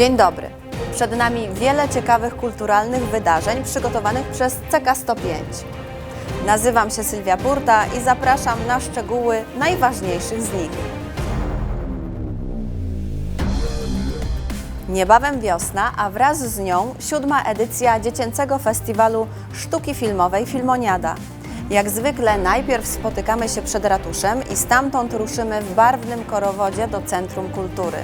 Dzień dobry. Przed nami wiele ciekawych kulturalnych wydarzeń przygotowanych przez CK105. Nazywam się Sylwia Burda i zapraszam na szczegóły najważniejszych z nich. Niebawem wiosna, a wraz z nią siódma edycja dziecięcego festiwalu sztuki filmowej Filmoniada. Jak zwykle najpierw spotykamy się przed ratuszem i stamtąd ruszymy w barwnym korowodzie do Centrum Kultury.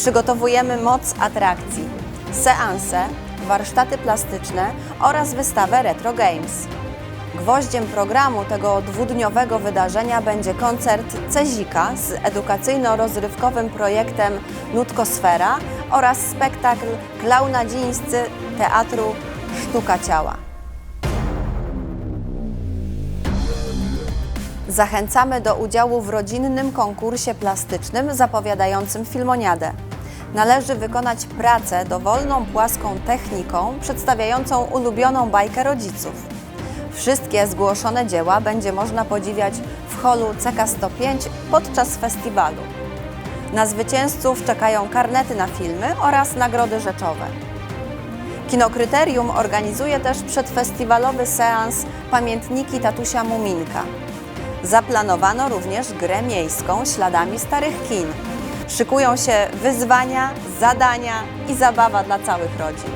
Przygotowujemy moc atrakcji, seanse, warsztaty plastyczne oraz wystawę Retro Games. Gwoździem programu tego dwudniowego wydarzenia będzie koncert Cezika z edukacyjno-rozrywkowym projektem Nutkosfera oraz spektakl Klaunadzińscy Teatru Sztuka Ciała. Zachęcamy do udziału w rodzinnym konkursie plastycznym zapowiadającym filmoniadę. Należy wykonać pracę dowolną płaską techniką przedstawiającą ulubioną bajkę rodziców. Wszystkie zgłoszone dzieła będzie można podziwiać w holu CK105 podczas festiwalu. Na zwycięzców czekają karnety na filmy oraz nagrody rzeczowe. Kinokryterium organizuje też przedfestiwalowy seans Pamiętniki tatusia Muminka. Zaplanowano również grę miejską śladami starych kin. Szykują się wyzwania, zadania i zabawa dla całych rodzin.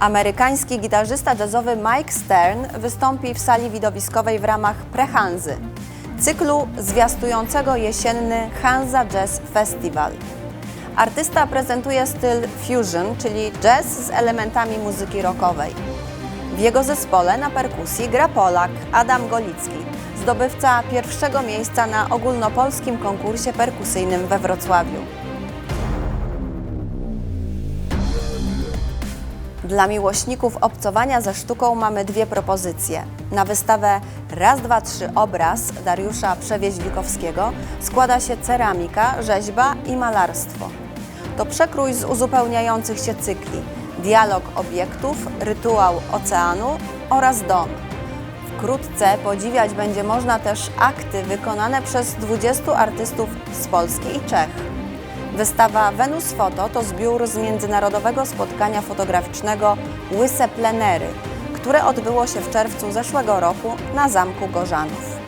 Amerykański gitarzysta jazzowy Mike Stern wystąpi w sali widowiskowej w ramach Prehanzy, cyklu zwiastującego jesienny Hansa Jazz Festival. Artysta prezentuje styl fusion, czyli jazz z elementami muzyki rockowej. W jego zespole na perkusji gra Polak Adam Golicki, zdobywca pierwszego miejsca na ogólnopolskim konkursie perkusyjnym we Wrocławiu. Dla miłośników obcowania ze sztuką mamy dwie propozycje. Na wystawę Raz, dwa, trzy obraz Dariusza Przewieźlikowskiego składa się ceramika, rzeźba i malarstwo. To przekrój z uzupełniających się cykli. Dialog obiektów, rytuał oceanu oraz dom. Wkrótce podziwiać będzie można też akty wykonane przez 20 artystów z Polski i Czech. Wystawa Venus Foto to zbiór z międzynarodowego spotkania fotograficznego Łyse Plenery, które odbyło się w czerwcu zeszłego roku na Zamku Gorzanów.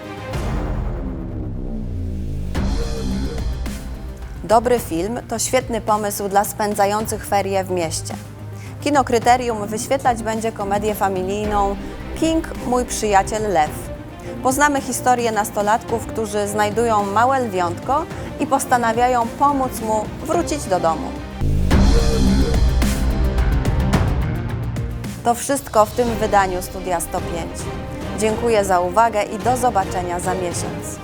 Dobry film to świetny pomysł dla spędzających ferie w mieście. Kino Kryterium wyświetlać będzie komedię familijną King Mój Przyjaciel Lew. Poznamy historię nastolatków, którzy znajdują małe lwiątko i postanawiają pomóc mu wrócić do domu. To wszystko w tym wydaniu Studia 105. Dziękuję za uwagę i do zobaczenia za miesiąc.